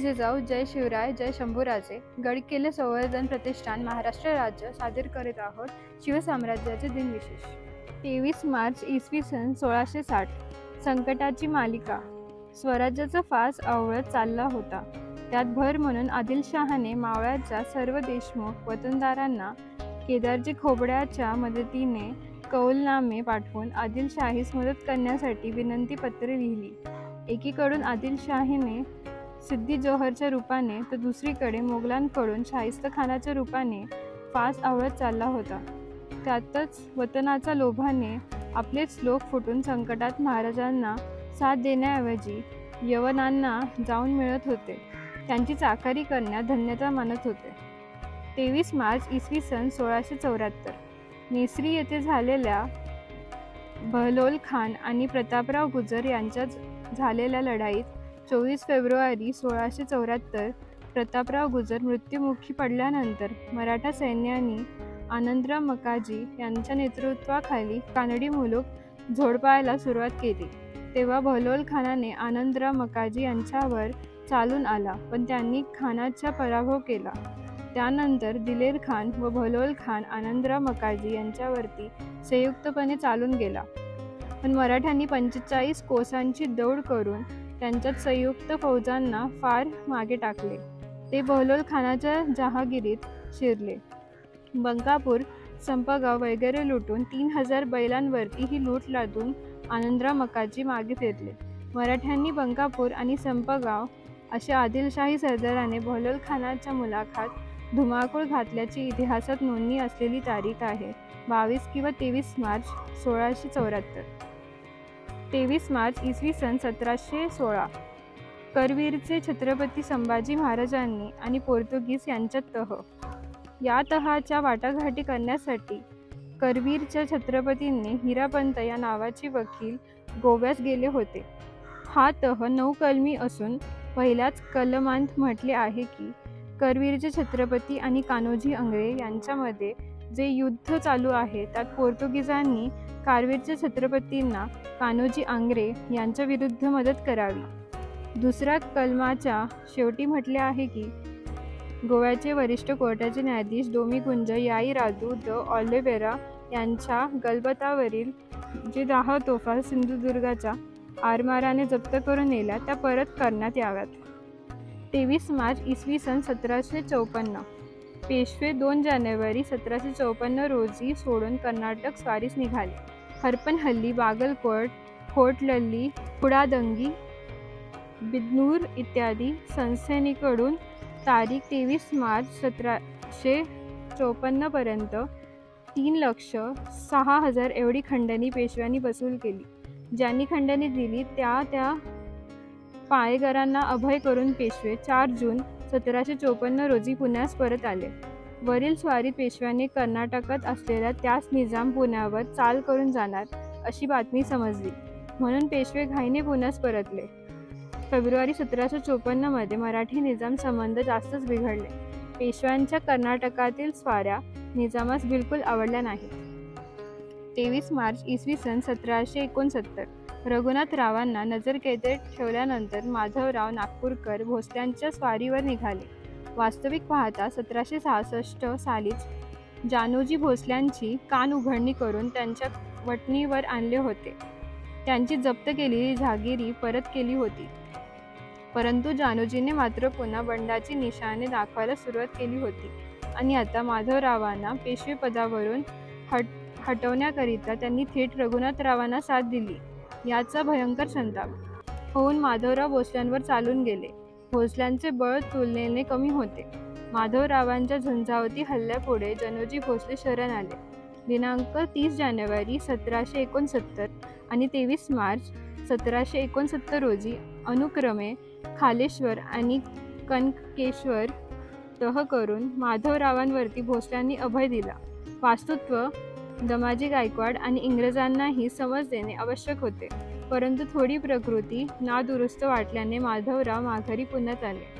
जिजाऊ जय शिवराय जय शंभूराजे. गडकिल्ले संवर्धन प्रतिष्ठान महाराष्ट्र राज्य सादर करीत आहोत शिवसाम्राज्याचे दिनविशेष. तेवीस मार्च इसवी सन सोळाशे साठ. संकटाची मालिका. स्वराज्याचा फास आवळत चालला होता. त्यात भर म्हणून आदिलशहाने मावळ्याच्या सर्व देशमुख वतनदारांना केदारजी खोबड्याच्या मदतीने कौलनामे पाठवून आदिलशाहीस मदत करण्यासाठी विनंतीपत्रे लिहिली. एकीकडून आदिलशाहीने सिद्दी जोहरच्या रूपाने तर दुसरीकडे मोगलांकडून शाहिस्त खानाच्या रूपाने फास आवळत चालला होता. त्यातच वतनाच्या लोभाने आपलेच लोक फुटून संकटात महाराजांना साथ देण्याऐवजी यवनांना जाऊन मिळत होते. त्यांची चाकरी करण्यात धन्यता मानत होते. तेवीस मार्च इसवी सन सोळाशे चौऱ्याहत्तर. नेसरी येथे झालेल्या बहलोल खान आणि प्रतापराव गुजर यांच्यात झालेल्या लढाईत चोवीस फेब्रुवारी सोळाशे चौऱ्याहत्तर प्रतापराव गुजर मृत्युमुखी पडल्यानंतर मराठा सैन्याने आनंदराव मकाजी यांच्या नेतृत्वाखाली कानडी मुलूक झोडपायला सुरुवात केली. तेव्हा बहलोल खानाने आनंदराव मकाजी यांच्यावर चालून आला पण त्यांनी खानाचा पराभव केला. त्यानंतर दिलेर खान व बहलोल खान आनंदराव मकाजी यांच्यावरती संयुक्तपणे चालून गेला. पण मराठ्यांनी पंचेचाळीस कोसांची दौड करून त्यांच्यात संयुक्त फौजांना फार मागे टाकले. ते बहलोल खानाच्या जहागिरीत शिरले. बंकापूर संपगाव वगैरे लुटून तीन हजार बैलांवरती ही लूट लादून आनंदराव मकाजी मागे फिरले. मराठ्यांनी बंकापूर आणि संपगाव अशा आदिलशाही सरदाराने बहलोल खानाच्या मुलाखात धुमाकूळ घातल्याची इतिहासात नोंदणी असलेली तारीख आहे. बावीस किंवा तेवीस मार्च सोळाशे चौऱ्याहत्तर. तेवीस मार्च इसवी सन सतराशे सोळा. करवीरचे छत्रपती संभाजी महाराजांनी आणि पोर्तुगीज यांच्यात तह. या तहाच्या वाटाघाटी करण्यासाठी करवीरच्या छत्रपतींनी हिरापंत या नावाचे वकील गोव्यास गेले होते. हा तह नऊ कलमी असून पहिल्याच कलमांत म्हटले आहे की करवीरचे छत्रपती आणि कान्होजी आंग्रे यांच्यामध्ये जे युद्ध चालू आहे त्यात पोर्तुगीजांनी कारवीरच्या छत्रपतींना कान्होजी आंग्रे यांच्या विरुद्ध मदत करावी. दुसऱ्या कलमाच्या शेवटी म्हटले आहे की गोव्याचे वरिष्ठ कोर्टाचे न्यायाधीश डोमिगुंज याई राजू द ऑलिवेरा यांच्या गलबतावरील जे दहा तोफा सिंधुदुर्गाच्या आरमाराने जप्त करून नेल्या त्या परत करण्यात याव्यात. तेवीस मार्च इसवी सन सतराशे चौपन्न. पेशवे दोन जानेवारी सतराशे चौपन्न रोजी सोडून कर्नाटक स्वारीस निघाले. हरपनहल्ली बागलकोट होटलल्ली कुडादंगी बिदनूर इत्यादी संस्थेनीकडून तारीख तेवीस मार्च सतराशे चौपन्नपर्यंत तीन लक्ष सहा हजार एवढी खंडणी पेशव्यांनी वसूल केली. ज्यांनी खंडणी दिली त्या त्या पायगरांना अभय करून पेशवे चार जून सतराशे चोपन्न रोजी पुण्यास परत आले. वरील स्वारी पेशव्यांनी कर्नाटकात असलेल्या त्यास निजाम पुण्यावर चाल करून जाणार अशी बातमी समजली. म्हणून पेशवे घाईने पुण्यास परतले. फेब्रुवारी सतराशे चोपन्नमध्ये मराठी निजाम संबंध जास्तच बिघडले. पेशव्यांच्या कर्नाटकातील स्वाऱ्या निजामास बिलकुल आवडल्या नाहीत. तेवीस मार्च इसवी सन सतराशे एकोणसत्तर. रघुनाथरावांना नजरकैदेत ठेवल्यानंतर माधवराव नागपूरकर भोसल्यांच्या स्वारीवर निघाले. वास्तविक पाहता सतराशे सहासष्ट सालीच जानोजी भोसल्यांची कान उघडणी करून त्यांच्या वटणीवर आणले होते. त्यांची जप्त केलेली जहागिरी परत केली होती. परंतु जानोजीने मात्र पुन्हा बंडाची निशाणे दाखवायला सुरुवात केली होती आणि आता माधवरावांना पेशवेपदावरून हट हटवण्याकरिता त्यांनी थेट रघुनाथरावांना साथ दिली. याचा भयंकर संताप. होऊन माधवराव भोसल्यांवर चालून गेले. भोसल्यांचे बळ तुलनेने कमी होते. माधवरावांच्या झंझावती हल्ल्यापुढे जनोजी भोसले शरण आले. दिनांक तीस जानेवारी सतराशे एकोणसत्तर आणि तेवीस मार्च सतराशे एकोणसत्तर रोजी अनुक्रमे खालेश्वर आणि कनकेश्वर तह करून माधवरावांवरती भोसल्यांनी अभय दिला. वास्तुत्व दमाजी गायकवाड आणि इंग्रजांनाही समज देणे आवश्यक होते. परंतु थोडी प्रकृती नादुरुस्त वाटल्याने माधवराव माघारी पुण्यात आले.